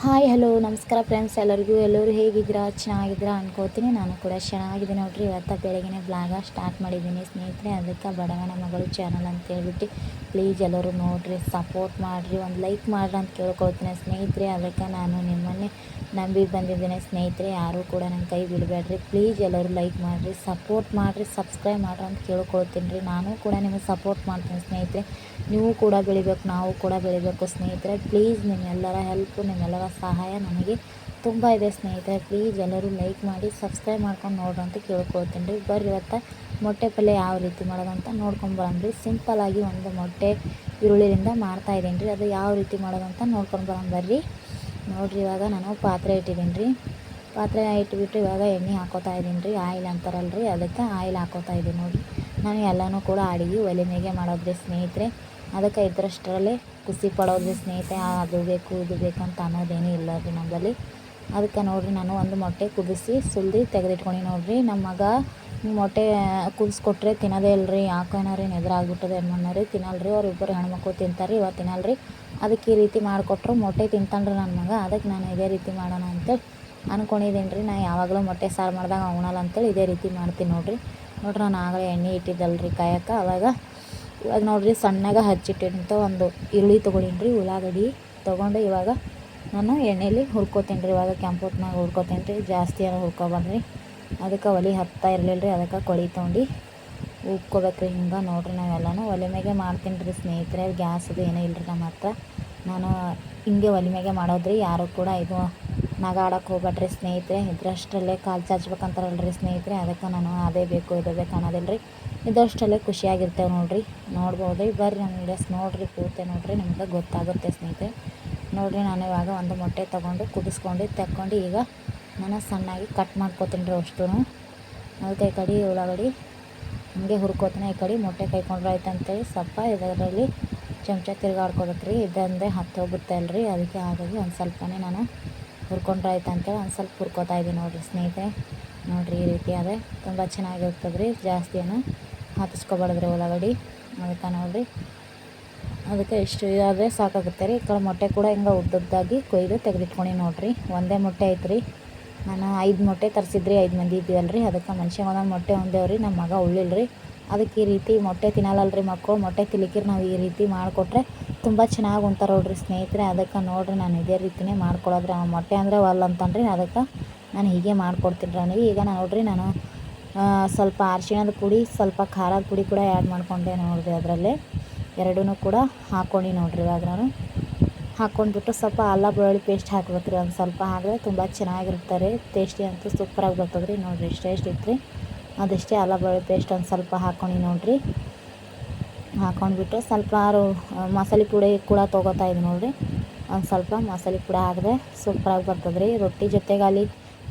Hi, hello, ನಮಸ್ಕಾರ friends ಎಲ್ಲರಿಗೂ, ಎಲ್ಲರೂ ಹೇಗಿದ್ದೀರಾ? ಚೆನ್ನಾಗಿದ್ದೀರಾ ಅನ್ಕೋತೀನಿ. ನಾನು ಕೂಡ ಚೆನ್ನಾಗಿದ್ದೀನಿ. ನೋಡ್ರಿ, ಇವತ್ತು ಬೆಳಗ್ಗೆ ಬ್ಲಾಗ ಸ್ಟಾರ್ಟ್ ಮಾಡಿದ್ದೀನಿ. ಸ್ನೇಹಿತರೆ, ಅದಕ್ಕೆ ಬಡವನ ಮಗಳು ಚಾನಲ್ ಅಂತ ಹೇಳ್ಬಿಟ್ಟು ಪ್ಲೀಸ್ ಎಲ್ಲರೂ ನೋಡಿರಿ ಸಪೋರ್ಟ್ ಮಾಡಿರಿ, ಒಂದು ಲೈಕ್ ಮಾಡ್ರಿ ಅಂತ ಕೇಳ್ಕೊಳ್ತೀನಿ. ಸ್ನೇಹಿತರೆ, ಅದಕ್ಕೆ ನಾನು ನಿಮ್ಮನ್ನೇ ನಂಬಿ ಬಂದಿದ್ದೀನಿ. ಸ್ನೇಹಿತರೆ, ಯಾರೂ ಕೂಡ ನನ್ನ ಕೈ ಬಿಡಬೇಡ್ರಿ. ಪ್ಲೀಸ್ ಎಲ್ಲರೂ ಲೈಕ್ ಮಾಡಿರಿ ಸಪೋರ್ಟ್ ಮಾಡಿರಿ ಸಬ್ಸ್ಕ್ರೈಬ್ ಮಾಡ್ರಿ ಅಂತ ಕೇಳ್ಕೊಳ್ತೀನಿ ರೀ. ನಾನು ಕೂಡ ನಿಮಗೆ ಸಪೋರ್ಟ್ ಮಾಡ್ತೀನಿ ಸ್ನೇಹಿತರೆ. ನೀವು ಕೂಡ ಬೆಳಿಬೇಕು, ನಾವು ಕೂಡ ಬೆಳಿಬೇಕು ಸ್ನೇಹಿತರೆ. ಪ್ಲೀಸ್ ನಿಮ್ಮೆಲ್ಲರ ಹೆಲ್ಪು ನಿಮ್ಮೆಲ್ಲರ ಸಹಾಯ ನನಗೆ ತುಂಬ ಇದೆ ಸ್ನೇಹಿತರೆ. ಪ್ಲೀಸ್ ಎಲ್ಲರೂ ಲೈಕ್ ಮಾಡಿ ಸಬ್ಸ್ಕ್ರೈಬ್ ಮಾಡ್ಕೊಂಡು ನೋಡ್ರಿ ಅಂತ ಕೇಳ್ಕೊಳ್ತೀನಿ ರೀ. ಬರ್ರಿ ಇವತ್ತು ಮೊಟ್ಟೆ ಪಲ್ಯ ಯಾವ ರೀತಿ ಮಾಡೋದಂತ ನೋಡ್ಕೊಂಡು ಸಿಂಪಲ್ಲಾಗಿ ಒಂದು ಮೊಟ್ಟೆ ಈರುಳ್ಳಿಯಿಂದ ಮಾಡ್ತಾಯಿದ್ದೀನಿ ರೀ. ಅದು ಯಾವ ರೀತಿ ಮಾಡೋದಂತ ನೋಡ್ಕೊಂಡು ಬರೋಣ ಬರ್ರಿ. ನೋಡಿರಿ ಇವಾಗ ನಾನು ಪಾತ್ರೆ ಇಟ್ಟಿದ್ದೀನಿ ರೀ. ಪಾತ್ರೆ ಇಟ್ಬಿಟ್ಟು ಇವಾಗ ಎಣ್ಣೆ ಹಾಕೋತಾ ಇದ್ದೀನಿ ರೀ. ಆಯಿಲ್ ಅಂತಾರಲ್ಲ ರೀ ಅದಕ್ಕೆ ಆಯಿಲ್ ಹಾಕೋತಾ ಇದ್ದೀನಿ ನೋಡಿರಿ. ನಾನು ಎಲ್ಲನೂ ಕೂಡ ಅಡುಗೆ ಒಲೆ ಮೇಗೆ ಮಾಡೋದ್ರಿ ಸ್ನೇಹಿತರೆ. ಅದಕ್ಕೆ ಇದ್ರಷ್ಟರಲ್ಲಿ ಖುಷಿ ಪಡೋದು, ಸ್ನೇಹಿತೆ ಅದು ಬೇಕು ಇದು ಬೇಕು ಅಂತ ಅನ್ನೋದೇನೂ ಇಲ್ಲ ರೀ ನಮ್ಮಲ್ಲಿ ಅದಕ್ಕೆ ನೋಡಿರಿ, ನಾನು ಒಂದು ಮೊಟ್ಟೆ ಕುದಿಸಿ, ಸುಲ್ದು ತೆಗೆದಿಟ್ಕೊಂಡು ನೋಡಿರಿ. ನಮ್ಮ ಮಗ ಮೊಟ್ಟೆ ಕುದಿಸ್ಕೊಟ್ರೆ ತಿನ್ನೋದೇ ಇಲ್ಲರಿ ಯಾಕೇನಾರಿ ನೆದ್ರಾಗ್ಬಿಟ್ಟದೆ ರೀ ತಿನ್ನಲ್ರಿ, ಅವ್ರಿಬ್ಬರು ಹೆಣ್ಮಕ್ಳು ತಿಂತಾರೆ, ಇವತ್ತು ತಿನ್ನಲ್ರಿ. ಅದಕ್ಕೆ ಈ ರೀತಿ ಮಾಡಿಕೊಟ್ರು. ಮೊಟ್ಟೆ ತಿಂತಾನ್ರಿ ನನ್ನ ಮಗ. ಅದಕ್ಕೆ ನಾನು ಇದೇ ರೀತಿ ಮಾಡೋಣ ಅಂತೇಳಿ ಅಂದ್ಕೊಂಡಿದ್ದೀನಿ ರೀ ನಾನು ಯಾವಾಗಲೂ ಮೊಟ್ಟೆ ಸಾರು ಮಾಡಿದಾಗ ಉಣಲ್ಲ ಅಂತೇಳಿ ಇದೇ ರೀತಿ ಮಾಡ್ತೀನಿ ನೋಡಿರಿ. ನೋಡ್ರಿ, ನಾನು ಆಗಲೇ ಎಣ್ಣೆ ಇಟ್ಟಿದ್ದಲ್ರಿ ಕಾಯಕ್ಕೆ. ಅವಾಗ ಇವಾಗ ನೋಡಿರಿ, ಸಣ್ಣಗೆ ಹಚ್ಚಿಟ್ಟಿಂತ ಒಂದು ಈರುಳ್ಳಿ ತೊಗೊಳೀನಿ ಉಳ್ಳಾಗಡ್ಡಿ ತೊಗೊಂಡು ಇವಾಗ ನಾನು ಎಣ್ಣೆಲಿ ಹುರ್ಕೋತೀನಿ ರೀ ಇವಾಗ ಕೆಂಪೊತ್ನಾಗ ಹುರ್ಕೋತೀನಿ ರೀ ಜಾಸ್ತಿ ಏನೋ ಹುರ್ಕೊಬಾರ್ದ್ರಿ. ಅದಕ್ಕೆ ಒಲೆ ಹತ್ತಾ ಇರಲಿಲ್ಲ ರೀ ಅದಕ್ಕೆ ಕೊಳಿ ತೊಗೊಂಡು ಉಕ್ಕೋಬೇಕ್ರಿ ಹಿಂಗೆ ನೋಡಿರಿ ನಾವೆಲ್ಲನೂ. ಒಲೆ ಮ್ಯಾಗೆ ಮಾಡ್ತೀನಿ ರೀ ಸ್ನೇಹಿತರೆ ಗ್ಯಾಸದು ಏನೂ ಇಲ್ಲ ರೀ ನಮ್ಮ ಹತ್ರ ನಾನು ಹಿಂಗೆ ಒಲೆ ಮ್ಯಾಗೆ ಮಾಡೋದ್ರಿ, ಯಾರು ಕೂಡ ಇದು ನಗ ಆಡೋಕ್ಕೆ ಹೋಗ್ಬೇಡ್ರಿ ಸ್ನೇಹಿತರೆ. ಇದ್ರಷ್ಟರಲ್ಲೇ ಕಾಲು ಚಾಚ್ಬೇಕಂತಾರಲ್ರಿ ಸ್ನೇಹಿತರೆ. ಅದಕ್ಕೆ ನಾನು ಅದೇ ಬೇಕು, ಇದು ಬೇಕು ಅನ್ನೋದಿಲ್ಲ ರೀ ಇದಷ್ಟರಲ್ಲೇ ಖುಷಿಯಾಗಿರ್ತೇವೆ ನೋಡಿರಿ. ನೋಡ್ಬೋದು ರೀ ಬರ್ರಿ ನಾನು ವೀಡಿಯೋಸ್ ನೋಡಿರಿ ಕೂತೆ ನೋಡಿರಿ. ನಿಮ್ಗೆ ಗೊತ್ತಾಗುತ್ತೆ ಸ್ನೇಹಿತರೆ. ನೋಡಿರಿ, ನಾನು ಇವಾಗ ಒಂದು ಮೊಟ್ಟೆ ತೊಗೊಂಡು ಕುದಿಸ್ಕೊಂಡು ತಕ್ಕೊಂಡು ಈಗ ನಾನು ಸಣ್ಣಾಗಿ ಕಟ್ ಮಾಡ್ಕೊತೀನಿ ರೀ ಅಷ್ಟು ಅದಕ್ಕೆ ಈ ಕಡೆ ಉಳ್ಳಾಗಡ್ಡಿ ಹಂಗೆ ಹುರ್ಕೋತೀನಿ. ಈ ಕಡೆ ಮೊಟ್ಟೆ ಕೈಕೊಂಡ್ರೆ ಆಯ್ತು ಅಂತೇಳಿ ಸ್ವಲ್ಪ ಇದರಲ್ಲಿ ಚಮಚ ತಿರ್ಗಾಡ್ಕೋಬೇಕು ರೀ ಇದಂದರೆ ಹತ್ತು ಹೋಗುತ್ತೆ ಅಲ್ರಿ ಅದಕ್ಕೆ ಹಾಗಾಗಿ ಒಂದು ಸ್ವಲ್ಪನೇ ನಾನು ಹುರ್ಕೊಂಡ್ರೆ ಆಯ್ತು ಅಂತೇಳಿ ಒಂದು ಸ್ವಲ್ಪ ಹುರ್ಕೋತಾ ಇದ್ದೀನಿ ನೋಡಿರಿ ಸ್ನೇಹಿತರೆ. ನೋಡಿರಿ ಈ ರೀತಿ ಅದೇ. ತುಂಬ ಚೆನ್ನಾಗಿರ್ತದೆ ರೀ ಜಾಸ್ತಿ ಏನು ಹತ್ತಿಸ್ಕೊಬಾರ್ದ್ರಿ ಉಳ್ಳಾಗಡ್ಡಿ. ಅದಕ್ಕೆ ನೋಡಿರಿ. ಅದಕ್ಕೆ ಇಷ್ಟು ಇದಾದರೆ ಸಾಕಾಗುತ್ತೆ ರೀ. ಈ ಕಡೆ ಮೊಟ್ಟೆ ಕೂಡ ಹಿಂಗೆ ಉದ್ದುದ್ದಾಗಿ ಕೊಯ್ದು ತೆಗೆದಿಟ್ಕೊಂಡು ನೋಡಿರಿ. ಒಂದೇ ಮೊಟ್ಟೆ ಐತ್ರಿ. ನಾನು ಐದು ಮೊಟ್ಟೆ ತರಿಸಿದ್ರಿ, ಐದು ಮಂದಿ ಇದ್ದೀವಲ್ಲ ರೀ ಅದಕ್ಕೆ ಮನುಷ್ಯ ಒಂದೊಂದು ಮೊಟ್ಟೆ ಹೊಂದೇವ್ರಿ. ನಮ್ಮ ಮಗ ಉಳ್ಳಿಲ್ಲ ರೀ ಅದಕ್ಕೆ ಈ ರೀತಿ ಮೊಟ್ಟೆ ತಿನ್ನಲ್ಲ ರೀ ಮಕ್ಕಳು. ಮೊಟ್ಟೆ ತಿಲಿಕಿರಿ ನಾವು ಈ ರೀತಿ ಮಾಡಿಕೊಟ್ರೆ ತುಂಬ ಚೆನ್ನಾಗಿ ಉಣ್ತಾರೆ ನೋಡ್ರಿ ಸ್ನೇಹಿತರೆ. ಅದಕ್ಕೆ ನೋಡ್ರಿ ನಾನು ಇದೇ ರೀತಿಯೇ ಮಾಡ್ಕೊಳೋದ್ರಿ. ಅವ್ನು ಮೊಟ್ಟೆ ಅಂದರೆ ಒಲ್ಲ ಅಂತನ್ರಿ. ಅದಕ್ಕೆ ನಾನು ಹೀಗೆ ಮಾಡ್ಕೊಡ್ತೀನಿ ಅವನಿಗೆ. ಈಗ ನಾನು ನೋಡಿರಿ ನಾನು ಸ್ವಲ್ಪ ಅರಿಶಿಣದ ಪುಡಿ, ಸ್ವಲ್ಪ ಖಾರದ ಪುಡಿ ಕೂಡ ಆ್ಯಡ್ ಮಾಡ್ಕೊಂಡೆ ನೋಡಿರಿ ಅದರಲ್ಲಿ. ಎರಡೂ ಕೂಡ ಹಾಕ್ಕೊಂಡು ನೋಡ್ರಿ ಇವಾಗ ನಾನು. ಹಾಕ್ಕೊಂಡ್ಬಿಟ್ಟು ಸ್ವಲ್ಪ ಅಲ್ಲ ಬೆಳ್ಳುಳ್ಳಿ ಪೇಸ್ಟ್ ಹಾಕ್ಬೇಕು ರೀ ಒಂದು ಸ್ವಲ್ಪ ಹಾಕಿದ್ರೆ ತುಂಬ ಚೆನ್ನಾಗಿರ್ತಾರೆ ಟೇಸ್ಟಿ ಅಂತೂ ಸೂಪರಾಗಿ ಬರ್ತದೆ ರೀ ನೋಡಿರಿ. ಇಷ್ಟು ಇತ್ತು ರೀ ಅದಷ್ಟೇ ಅಲ್ಲ ಪೇಸ್ಟ್ ಒಂದು ಸ್ವಲ್ಪ ಹಾಕೊಂಡು ನೋಡಿರಿ. ಹಾಕೊಂಡ್ಬಿಟ್ಟು ಸ್ವಲ್ಪ ಮಸಾಲೆ ಪುಡಿ ಕೂಡ ತೊಗೋತಾ ಇದ್ದೀನಿ ನೋಡಿರಿ. ಒಂದು ಸ್ವಲ್ಪ ಮಸಾಲೆ ಪುಡಿ ಹಾಕಿದ್ರೆ ಸೂಪರಾಗಿ ಬರ್ತದೆ ರೀ ರೊಟ್ಟಿ ಜೊತೆಗಾಲಿ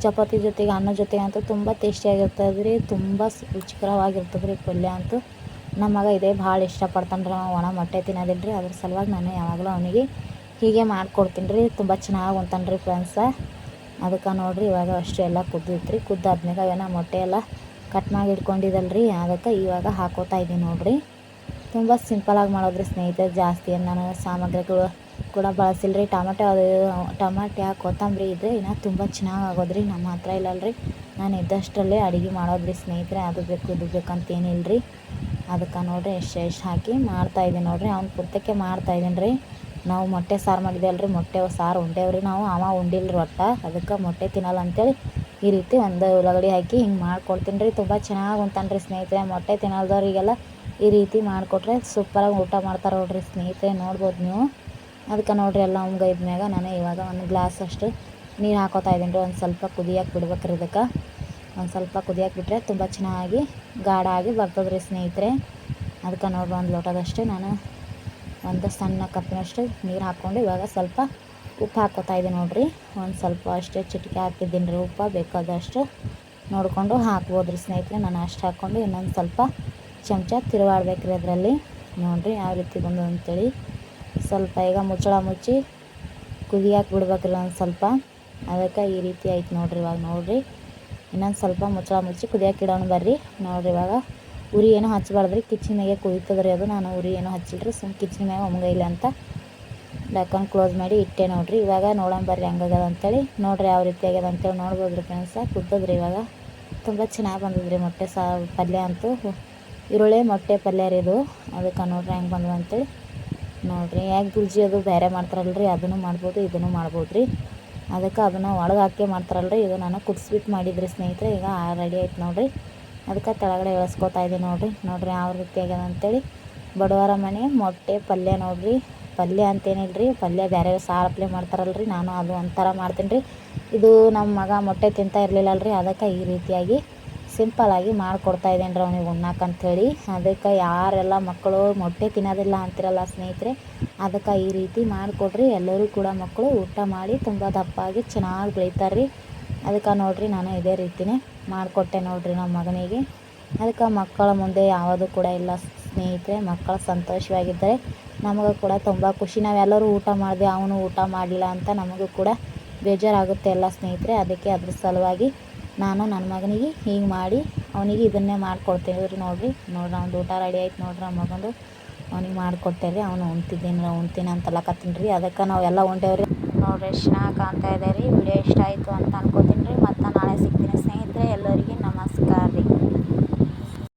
ಚಪಾತಿ ಜೊತೆಗೆ ಅನ್ನ ಜೊತೆಗೆ ಅಂತೂ ತುಂಬ ಟೇಸ್ಟಿಯಾಗಿರ್ತದೆ ರೀ ತುಂಬ ರುಚಿಕರವಾಗಿರ್ತದೆ ರೀ ಪಲ್ಯ ಅಂತೂ. ನಮ್ಮ ಮಗ ಇದೇ ಭಾಳ ಇಷ್ಟಪಡ್ತಾನೆ ರೀ ಒಣ ಮೊಟ್ಟೆ ತಿನ್ನೋದಿಲ್ಲ ರೀ ಅದ್ರ ಸಲುವಾಗಿ ನಾನು ಯಾವಾಗಲೂ ಅವನಿಗೆ ಹೀಗೆ ಮಾಡ್ಕೊಡ್ತೀನಿ ರೀ ತುಂಬ ಚೆನ್ನಾಗಿ ಉಂತಾನೆ ರೀ ಫ್ರೆಂಡ್ಸ ಅದಕ್ಕೆ ನೋಡಿರಿ ಇವಾಗ ಅಷ್ಟು ಎಲ್ಲ ಕುದ್ದಿತ್ತು ರೀ ಕುದ್ದಾದ್ಮೇಲೆ ಏನೋ ಮೊಟ್ಟೆ ಎಲ್ಲ ಕಟ್ ಮಾಡಿ ಇಟ್ಕೊಂಡಿದ್ದಲ್ಲ ಅದಕ್ಕೆ ಇವಾಗ ಹಾಕೋತಾ ಇದ್ದೀನಿ ನೋಡಿರಿ. ತುಂಬ ಸಿಂಪಲಾಗಿ ಮಾಡೋದ್ರಿ ಸ್ನೇಹಿತರೆ, ಜಾಸ್ತಿ ನಾನು ಸಾಮಗ್ರಿಗಳು ಕೂಡ ಬಳಸಿಲ್ಲ ರೀ ಟಮಾಟೆ ಅದು, ಟಮಾಟೆ ಕೊತ್ತಂಬರಿ ಇದ್ದರೆ ಇನ್ನು ತುಂಬ ಚೆನ್ನಾಗಿ ಆಗೋದ್ರಿ. ನಮ್ಮ ಹತ್ರ ಇಲ್ಲಲ್ರಿ. ನಾನು ಇದ್ದಷ್ಟರಲ್ಲೇ ಅಡುಗೆ ಮಾಡೋದ್ರಿ ಸ್ನೇಹಿತರೆ. ಅದು ಬೇಕು, ಇದು ಬೇಕಂತ ಏನಿಲ್ಲ ರೀ ಅದಕ್ಕೆ ನೋಡಿರಿ, ಎಷ್ಟು ಎಷ್ಟು ಹಾಕಿ ಮಾಡ್ತಾಯಿದ್ದೀನಿ ನೋಡಿರಿ. ಅವ್ನು ಪುರ್ತಕ್ಕೆ ಮಾಡ್ತಾಯಿದ್ದೀನಿ ರೀ ನಾವು ಮೊಟ್ಟೆ ಸಾರು ರೀ ಮೊಟ್ಟೆ ಸಾರು ಉಂಡೇವ್ರಿ ನಾವು. ಅವ ಉಂಡಿಲ್ರಿ ಒಟ್ಟು. ಅದಕ್ಕೆ ಮೊಟ್ಟೆ ತಿನ್ನಲ್ಲ ಅಂತೇಳಿ ಈ ರೀತಿ ಒಂದು ಉಳ್ಳಾಗಡ್ಡಿ ಹಾಕಿ ಹಿಂಗೆ ಮಾಡ್ಕೊಡ್ತೀನಿ ರೀ ತುಂಬ ಚೆನ್ನಾಗಿ ಉಂತಾನೆ ರೀ ಸ್ನೇಹಿತರೆ. ಮೊಟ್ಟೆ ತಿನ್ನಲ್ದವ್ರಿಗೆಲ್ಲ ಈ ರೀತಿ ಮಾಡಿಕೊಟ್ರೆ ಸೂಪರಾಗಿ ಊಟ ಮಾಡ್ತಾರೆ ನೋಡಿರಿ ಸ್ನೇಹಿತರೆ. ನೋಡ್ಬೋದು ನೀವು. ಅದಕ್ಕೆ ನೋಡ್ರಿ ಎಲ್ಲ ಅವ್ಗೆ ಇದ್ಮ್ಯಾಗ ನಾನು ಇವಾಗ ಒಂದು ಗ್ಲಾಸ್ ಅಷ್ಟು ನೀರು ಹಾಕೋತಾ ಇದ್ದೀನಿ ರೀ. ಒಂದು ಸ್ವಲ್ಪ ಕುದಿಯಕ್ಕೆ ಬಿಡ್ಬೇಕ್ರಿ ಇದಕ್ಕೆ. ಒಂದು ಸ್ವಲ್ಪ ಕುದಿಯಕ್ಕೆ ಬಿಟ್ಟರೆ ತುಂಬ ಚೆನ್ನಾಗಿ ಗಾಢ ಆಗಿ ಬರ್ತದೆ ರೀ ಸ್ನೇಹಿತರೆ. ಅದಕ್ಕೆ ನೋಡ್ರಿ ಒಂದು ಲೋಟದಷ್ಟು ನಾನು ಒಂದು ಸಣ್ಣ ಕಪ್ಪಿನಷ್ಟು ನೀರು ಹಾಕ್ಕೊಂಡು ಇವಾಗ ಸ್ವಲ್ಪ ಉಪ್ಪು ಹಾಕೋತಾ ಇದ್ದೀನಿ ನೋಡಿರಿ. ಒಂದು ಸ್ವಲ್ಪ ಅಷ್ಟೇ ಚಿಟಿಕೆ ಹಾಕಿದ್ದೀನಿ ರೀ ಉಪ್ಪು, ಬೇಕಾದಷ್ಟು ನೋಡಿಕೊಂಡು ಹಾಕ್ಬೋದು ರೀ ಸ್ನೇಹಿತರೆ. ನಾನು ಅಷ್ಟು ಹಾಕ್ಕೊಂಡು ಇನ್ನೊಂದು ಸ್ವಲ್ಪ ಚಮಚ ತಿರುವಾಡ್ಬೇಕು ರೀ ಅದರಲ್ಲಿ. ನೋಡಿರಿ ಯಾವ ರೀತಿ ಬಂದು ಅಂತೇಳಿ. ಸ್ವಲ್ಪ ಈಗ ಮುಚ್ಚಳ ಮುಚ್ಚಿ ಕುದಿಯಾಕೆ ಬಿಡ್ಬೇಕು ರೀ ಒಂದು ಸ್ವಲ್ಪ. ಅದಕ್ಕೆ ಈ ರೀತಿ ಆಯ್ತು ನೋಡಿರಿ ಇವಾಗ ನೋಡಿರಿ. ಇನ್ನೊಂದು ಸ್ವಲ್ಪ ಮುಚ್ಚಳ ಮುಚ್ಚಿ ಕುದಿಯಕ್ಕೆ ಇಡೋಣ ಬರ್ರಿ. ನೋಡಿರಿ ಇವಾಗ ಉರಿ ಏನೂ ಹಚ್ಚಬಾರ್ದ್ರಿ ಕಿಚನ್ ಮ್ಯಾಗೆ ರೀ ಅದು. ನಾನು ಉರಿ ಏನೂ ಹಚ್ಚಿಲ್ರಿ. ಸುಮ್ ಸುಮ್ಮನೆ ಕಿಚನ್ ಮ್ಯಾಗ ಇಲ್ಲ ಅಂತ ಡಕ್ಕನ್ ಕ್ಲೋಸ್ ಮಾಡಿ ಇಟ್ಟೆ ನೋಡ್ರಿ. ಇವಾಗ ನೋಡೋಣ ಬರ್ರಿ ಹೆಂಗಾಗದ ಅಂತೇಳಿ. ನೋಡ್ರಿ ಯಾವ ರೀತಿ ಆಗ್ಯದ ಅಂತೇಳಿ ನೋಡ್ಬೋದ್ರಿ ಫ್ರೆಂಡ್ಸ ಕುದ್ದದ್ರಿ ಇವಾಗ. ತುಂಬ ಚೆನ್ನಾಗಿ ಬಂದದ್ರಿ ಮೊಟ್ಟೆ ಸಾ, ಪಲ್ಯ ಅಂತೂ. ಈರುಳ್ಳಿ, ಮೊಟ್ಟೆ, ಪಲ್ಯ ರೀ ಇದು. ಅದಕ್ಕೆ ನೋಡ್ರಿ ಹೆಂಗೆ ಬಂದದ ಅಂತೇಳಿ. ನೋಡ್ರಿ ಯಾಕೆ ಗುಲ್ಜಿ ಅದು ಬೇರೆ ಮಾಡ್ತಾರಲ್ರಿ? ಅದನ್ನು ಮಾಡ್ಬೋದು, ಇದನ್ನು ಮಾಡ್ಬೋದು ರೀ ಅದಕ್ಕೆ ಅದನ್ನು ಒಳಗೆ ಹಾಕಿ ಮಾಡ್ತಾರಲ್ರಿ? ಇದು ನಾನು ಕುದಿಸ್ಬಿಟ್ಟು ಮಾಡಿದ್ರಿ ಸ್ನೇಹಿತರೆ. ಈಗ ರೆಡಿ ಆಯ್ತು ನೋಡ್ರಿ. ಅದಕ್ಕೆ ಕೆಳಗಡೆ ಇಳಿಸ್ಕೊತಾ ಇದ್ದೀನಿ ನೋಡ್ರಿ. ನೋಡ್ರಿ ಯಾವ ರೀತಿ ಆಗ್ಯದ ಅಂತೇಳಿ. ಬಡವರ ಮನೆ, ಮೊಟ್ಟೆ, ಪಲ್ಯ ನೋಡ್ರಿ. ಪಲ್ಯ ಅಂತೇನಿಲ್ರಿ, ಪಲ್ಯ ಬೇರೆ ಸಾರು ಅಪ್ಲೆ ಮಾಡ್ತಾರಲ್ರಿ, ನಾನು ಅದು ಒಂಥರ ಮಾಡ್ತೀನಿ ರೀ ಇದು ನಮ್ಮ ಮಗ ಮೊಟ್ಟೆ ತಿಂತಾ ಇರಲಿಲ್ಲಲ್ರಿ, ಅದಕ್ಕೆ ಈ ರೀತಿಯಾಗಿ ಸಿಂಪಲಾಗಿ ಮಾಡಿಕೊಡ್ತಾ ಇದ್ದೇನೆ ರೀ ಅವ್ನಿಗೆ ಉಣ್ಣಾಕಂಥೇಳಿ ಅದಕ್ಕೆ ಯಾರೆಲ್ಲ ಮಕ್ಕಳು ಮೊಟ್ಟೆ ತಿನ್ನೋದಿಲ್ಲ ಅಂತಿರಲ್ಲ ಸ್ನೇಹಿತರೆ, ಅದಕ್ಕೆ ಈ ರೀತಿ ಮಾಡಿಕೊಡ್ರಿ. ಎಲ್ಲರೂ ಕೂಡ ಮಕ್ಕಳು ಊಟ ಮಾಡಿ ತುಂಬ ದಪ್ಪಾಗಿ ಚೆನ್ನಾಗಿ ಬೆಳಿತಾರೆ ರೀ ಅದಕ್ಕೆ ನೋಡಿರಿ ನಾನು ಇದೇ ರೀತಿನೇ ಮಾಡಿಕೊಟ್ಟೆ ನೋಡಿರಿ ನಮ್ಮ ಮಗನಿಗೆ. ಅದಕ್ಕೆ ಮಕ್ಕಳ ಮುಂದೆ ಯಾವುದು ಕೂಡ ಇಲ್ಲ. ಸ್ನೇಹಿತರೆ, ಮಕ್ಕಳು ಸಂತೋಷವಾಗಿದ್ದಾರೆ. ನಮಗೆ ಕೂಡ ತುಂಬ ಖುಷಿ. ನಾವೆಲ್ಲರೂ ಊಟ ಮಾಡಿದೆ, ಅವನು ಊಟ ಮಾಡಲಿಲ್ಲ ಅಂತ ನಮಗೂ ಕೂಡ ಬೇಜಾರಾಗುತ್ತೆ ಎಲ್ಲ ಸ್ನೇಹಿತರೆ. ಅದಕ್ಕೆ ಅದ್ರ ಸಲುವಾಗಿ ನಾನು ನನ್ನ ಮಗನಿಗೆ ಹೀಗೆ ಮಾಡಿ, ಅವನಿಗೆ ಇದನ್ನೇ ಮಾಡಿಕೊಡ್ತೇವೆ ರೀ ನೋಡಿರಿ, ನೋಡ್ರಿ ಅವ್ನು ಊಟ ರೆಡಿ ಆಯ್ತು ನೋಡ್ರಿ. ನಮ್ಮ ಮಗಂದು ಅವ್ನಿಗೆ ಮಾಡಿಕೊಡ್ತೇವೆ ಅವನು ಉಣ್ತಿದ್ದೀನಿ ಉಣ್ತೀನಿ ಅಂತಲಕತ್ತೀನಿ ರೀ ಅದಕ್ಕೆ ನಾವೆಲ್ಲ ಉಂಟೇವ್ರಿ ನೋಡ್ರಿ ಎಷ್ಟು ಚೆನ್ನಾಗಿ ಕಾಣ್ತಾ ಇದೆ ರೀ ವಿಡಿಯೋ ಇಷ್ಟ ಆಯಿತು ಅಂತ ಅನ್ಕೋತೀನಿ ರೀ. ಮತ್ತು ನಾಳೆ ಸಿಗ್ತೀನಿ ಸ್ನೇಹಿತರೆ. ಎಲ್ಲರಿಗೆ ನಮಸ್ಕಾರ ರೀ.